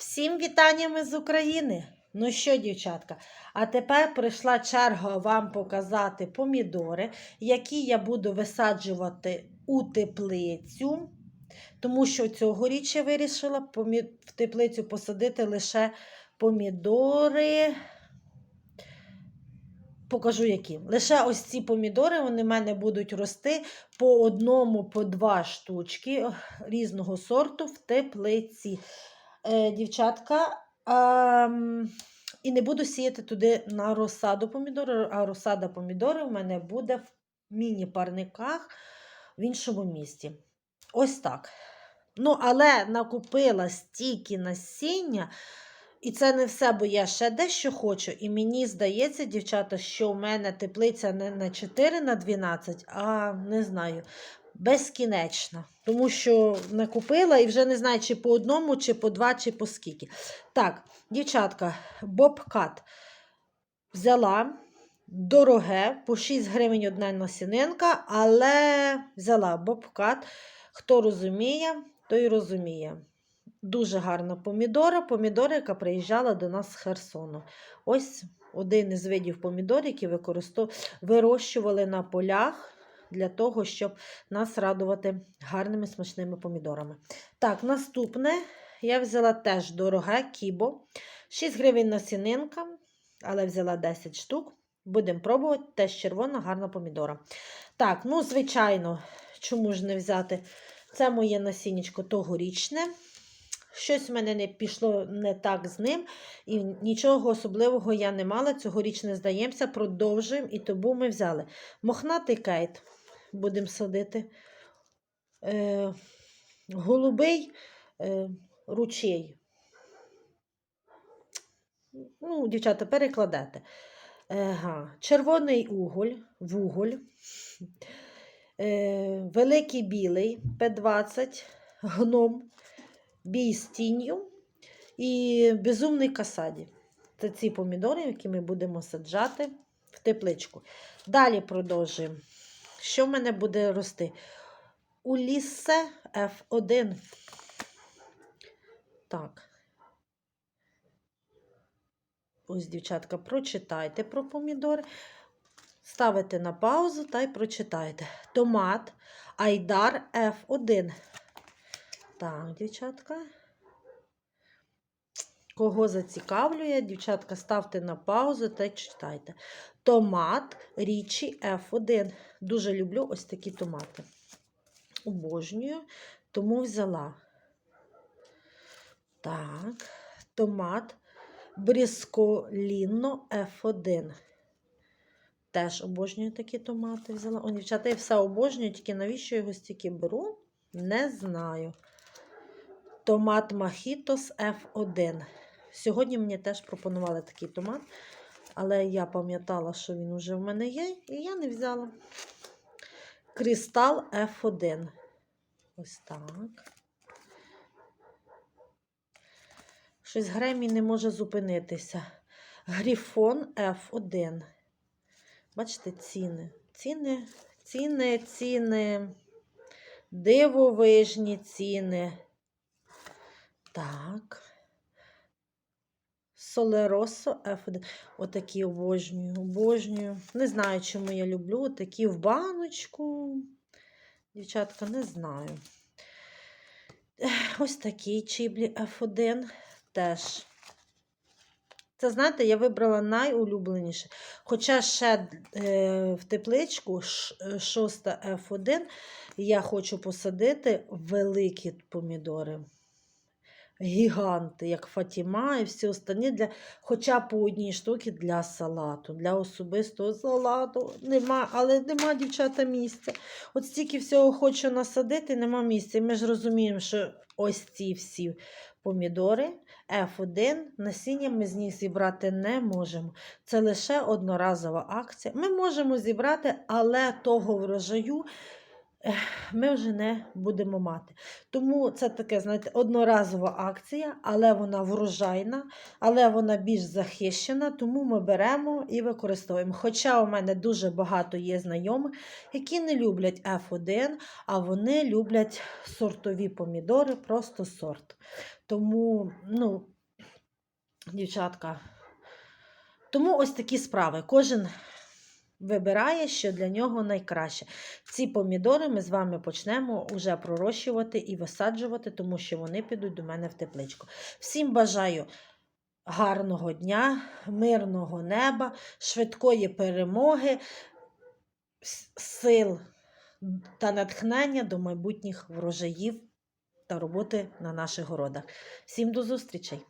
Всім вітаннями з України! Ну що, дівчатка, а тепер прийшла черга вам показати помідори, які я буду висаджувати у теплицю, тому що цьогоріч я вирішила в теплицю посадити лише помідори. Покажу які. Лише ось ці помідори вони в мене будуть рости по одному, по два штучки різного сорту в теплиці е, дівчатка. ем, і не буду сіяти туди на розсаду помідори, а розсада помідори в мене буде в міні-парниках в іншому місті. Ось так. Ну, але накупила стільки насіння, і це не все, бо я ще дещо хочу. І мені здається, дівчата, що в мене теплиця не на 4 на 12, а не знаю, безкінечна. Тому що накупила і вже не знаю, чи по одному, чи по два, чи по скільки. Так, дівчатка, бобкат взяла дороге, по 6 гривень одна насінинка, але взяла бобкат. Хто розуміє, той розуміє. Дуже гарна помідора, помідора, яка приїжджала до нас з Херсону. Ось один із видів помідор, які використов... вирощували на полях для того, щоб нас радувати гарними смачними помідорами. Так, наступне я взяла теж дороге кібо. 6 гривень насінинка, але взяла 10 штук. Будемо пробувати теж червона, гарна помідора. Так, ну, звичайно, чому ж не взяти? Це моє насіннячко тогорічне. Щось в мене не пішло не так з ним, і нічого особливого я не мала. Цьогоріч не здаємося, продовжуємо, і тому ми взяли мохнатий кейт, будемо садити. Е, голубий е, ручей. Ну, дівчата, перекладете. Ага. Червоний уголь, вуголь, е, великий білий П20, гном, бій з тінню і безумний касаді. Це ці помідори, які ми будемо саджати в тепличку. Далі продовжуємо. Що в мене буде рости? Уліссе F1. Так. Ось, дівчатка, прочитайте про помідори. Ставите на паузу та й прочитайте. Томат Айдар F1. Так, дівчатка. Кого зацікавлює, дівчатка, ставте на паузу та читайте. Томат Річі F1. Дуже люблю ось такі томати. Обожнюю, тому взяла. Так, томат Брісколінно F1. Теж обожнюю такі томати взяла. О, дівчата, я все обожнюю, тільки навіщо його стільки беру? Не знаю. Томат Махітос F1. Сьогодні мені теж пропонували такий томат, але я пам'ятала, що він вже в мене є, і я не взяла. Кристал F1. Ось так. Щось Гремі не може зупинитися. Грифон F1. Бачите, ціни. Ціни, ціни, ціни. Дивовижні ціни. Так. Солеросо F1. Отакі обожнюю, обожнюю. Не знаю, чому я люблю. Такі в баночку. Дівчатка, не знаю. Ось такий чіблі F1 теж. Це, знаєте, я вибрала найулюбленіше. Хоча ще е, в тепличку ш- е, F1 я хочу посадити великі помідори. Гіганти, як Фатіма і всі останні, для, хоча по одній штуці для салату, для особистого салату. Нема, але нема, дівчата, місця. От стільки всього хочу насадити, нема місця. Ми ж розуміємо, що ось ці всі помідори F1 насіння ми з них зібрати не можемо. Це лише одноразова акція. Ми можемо зібрати, але того врожаю ми вже не будемо мати. Тому це таке, знаєте, одноразова акція, але вона врожайна, але вона більш захищена, тому ми беремо і використовуємо. Хоча у мене дуже багато є знайомих, які не люблять F1, а вони люблять сортові помідори, просто сорт. Тому, ну, дівчатка, тому ось такі справи. Кожен вибирає, що для нього найкраще. Ці помідори ми з вами почнемо вже пророщувати і висаджувати, тому що вони підуть до мене в тепличку. Всім бажаю гарного дня, мирного неба, швидкої перемоги, сил та натхнення до майбутніх врожаїв та роботи на наших городах. Всім до зустрічей!